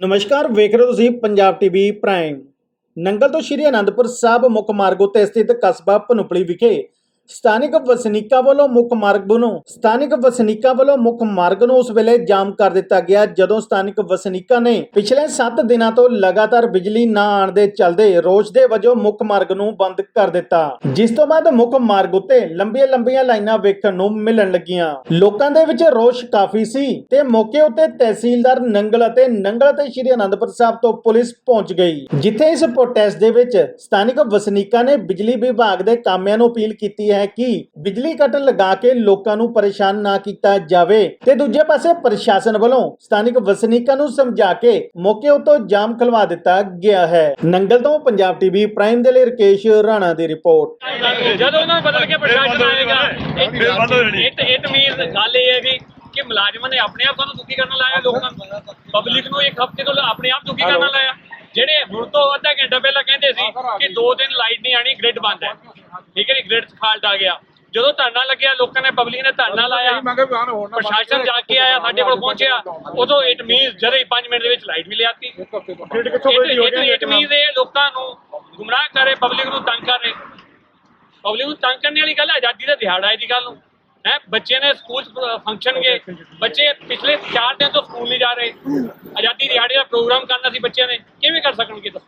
ਨਮਸਕਾਰ, ਵੇਖ ਰਹੇ ਹੋ ਤੁਸੀਂ ਪੰਜਾਬ ਟੀਵੀ ਪ੍ਰਾਈਮ। ਨੰਗਲ ਤੋਂ ਸ਼੍ਰੀ ਅਨੰਦਪੁਰ ਸਾਹਿਬ ਮੁੱਖ ਮਾਰਗ ਉੱਤੇ ਸਥਿਤ ਕਸਬਾ ਪਨੁਪਲੀ ਵਿਖੇ ਸਥਾਨਿਕ ਵਸਨੀਕਾਂ ਵੱਲੋਂ ਮੁੱਖ ਮਾਰਗ ਨੂੰ, ਸਥਾਨਿਕ ਵਸਨੀਕਾਂ ਵੱਲੋਂ ਮੁੱਖ ਮਾਰਗ ਨੂੰ ਉਸ ਵੇਲੇ ਜਾਮ ਕਰ ਦਿੱਤਾ ਗਿਆ ਜਦੋਂ ਸਥਾਨਿਕ ਵਸਨੀਕਾਂ ਨੇ ਪਿਛਲੇ 7 ਦਿਨਾਂ ਤੋਂ ਲਗਾਤਾਰ ਬਿਜਲੀ ਨਾ ਆਉਣ ਦੇ ਚੱਲਦੇ ਰੋਸ਼ ਦੇ ਵਜੋਂ ਮੁੱਖ ਮਾਰਗ ਨੂੰ ਬੰਦ ਕਰ ਦਿੱਤਾ। ਜਿਸ ਤੋਂ ਬਾਅਦ ਮੁੱਖ ਮਾਰਗ ਉੱਤੇ ਲੰਬੀਆਂ-ਲੰਬੀਆਂ ਲਾਈਨਾਂ ਵੇਖਣ ਨੂੰ ਮਿਲਣ ਲੱਗੀਆਂ। ਲੋਕਾਂ ਦੇ ਵਿੱਚ ਰੋਸ਼ ਕਾਫੀ ਸੀ ਤੇ ਮੌਕੇ ਉੱਤੇ ਤਹਿਸੀਲਦਾਰ ਨੰਗਲ ਅਤੇ ਨੰਗਲ ਅਤੇ ਸ਼੍ਰੀ ਅਨੰਦਪੁਰ ਸਾਹਿਬ ਤੋਂ ਪੁਲਿਸ ਪਹੁੰਚ ਗਈ, ਜਿੱਥੇ ਇਸ ਪ੍ਰੋਟੈਸਟ ਦੇ ਵਿੱਚ ਸਥਾਨਿਕ ਵਸਨੀਕਾਂ ਨੇ ਬਿਜਲੀ ਵਿਭਾਗ ਦੇ ਕਾਮਿਆਂ ਨੂੰ ਅਪੀਲ ਕੀਤੀ ਹੈ। ਕਿ ਬਿਜਲੀ ਕੱਟ ਲਗਾ ਕੇ ਲੋਕਾਂ ਨੂੰ ਪਰੇਸ਼ਾਨ ਨਾ ਕੀਤਾ ਜਾਵੇ। ਤੇ ਦੂਜੇ ਪਾਸੇ ਪ੍ਰਸ਼ਾਸਨ ਵੱਲੋਂ ਸਥਾਨਿਕ ਵਸਨੀਕਾਂ ਨੂੰ ਸਮਝਾ ਕੇ ਮੌਕੇ ਉੱਤੋਂ ਜਾਮ ਖਲਵਾ ਦਿੱਤਾ ਗਿਆ ਹੈ। ਨੰਗਲ ਤੋਂ ਪੰਜਾਬ ਟੀਵੀ ਪ੍ਰਾਈਮ ਦੇ ਲਈ ਰਕੇਸ਼ ਰਾਣਾ ਦੀ ਰਿਪੋਰਟ। ਜਦੋਂ ਉਹਨਾਂ ਨੂੰ ਬਦਲ ਕੇ ਪ੍ਰਸ਼ਾਸਨ ਆਏਗਾ ਹੋ ਜਾਣੀ। ਇਟ ਇਟ ਮੀਨਸ ਗੱਲ ਇਹ ਹੈ ਵੀ ਕਿ ਮੁਲਾਜ਼ਮਾਂ ਨੇ ਆਪਣੇ ਆਪ ਸਾਨੂੰ ਦੁਖੀ ਕਰਨ ਲਾਇਆ ਲੋਕਾਂ ਨੂੰ। ਪਬਲਿਕ ਨੂੰ ਇੱਕ ਹਫ਼ਤੇ ਤੋਂ ਆਪਣੇ ਆਪ ਦੁਖੀ ਕਰਨ ਲਾਇਆ। ਜਿਹੜੇ ਹੁਣ ਤੋਂ ਅੱਧਾ ਘੰਟਾ ਪਹਿਲਾਂ ਕਹਿੰਦੇ ਸੀ ਕਿ ਦੋ ਦਿਨ ਲਾਈਟ ਨਹੀਂ ਆਣੀ ਗ੍ਰਿਡ ਬੰਦ ਹੈ। ਠੀਕ ਹੈ ਜੀ ਗ੍ਰਿਡ ਫਾਲਟ ਆ ਗਿਆ। ਜਦੋਂ ਧਰਨਾ ਲੱਗਿਆ ਲੋਕਾਂ ਨੇ ਪਬਲਿਕ ਨੇ ਧਰਨਾ ਲਾਇਆ। ਪ੍ਰਸ਼ਾਸਨ ਜਾ ਕੇ ਆਇਆ ਸਾਡੇ ਕੋਲ ਪਹੁੰਚਿਆ। ਉਦੋਂ ਇਟ ਮੀਨਸ ਜਦੇ ਹੀ 5 ਮਿੰਟ ਦੇ ਵਿੱਚ ਲਾਈਟ ਵੀ ਲਿਆਤੀ ਗ੍ਰਿਡ ਕਿੱਥੋਂ ਬਦਲੀ ਹੋ ਗਈ ਇਟ ਮੀਨਸ ਇਹ ਲੋਕਾਂ ਨੂੰ ਗੁੰਮਰਾਹ ਕਰ ਰਹੇ ਪਬਲਿਕ ਨੂੰ ਤੰਗ ਕਰ ਰਹੇ। ਪਬਲਿਕ ਨੂੰ ਤੰਗ ਕਰਨ ਵਾਲੀ ਗੱਲ ਹੈ ਆਜ਼ਾਦੀ ਦਾ ਦਿਹਾੜਾ ਹੈ ਦੀ ਗੱਲ ਨੂੰ। ਹੈ ਬੱਚੇ ਨੇ ਸਕੂਲ ਫੰਕਸ਼ਨ ਗਏ। ਬੱਚੇ ਪਿਛਲੇ 4 ਦਿਨ ਤੋਂ ਸਕੂਲ ਨਹੀਂ ਜਾ ਰਹੇ। ਆਜ਼ਾਦੀ ਦਿਹਾੜੇ ਦਾ ਪ੍ਰੋਗਰਾਮ ਕਰਨਾ ਸੀ ਬੱਚਿਆਂ ਨੇ। ਕਿਵੇਂ ਕਰ ਸਕਣਗੇ ਦੱਸੋ?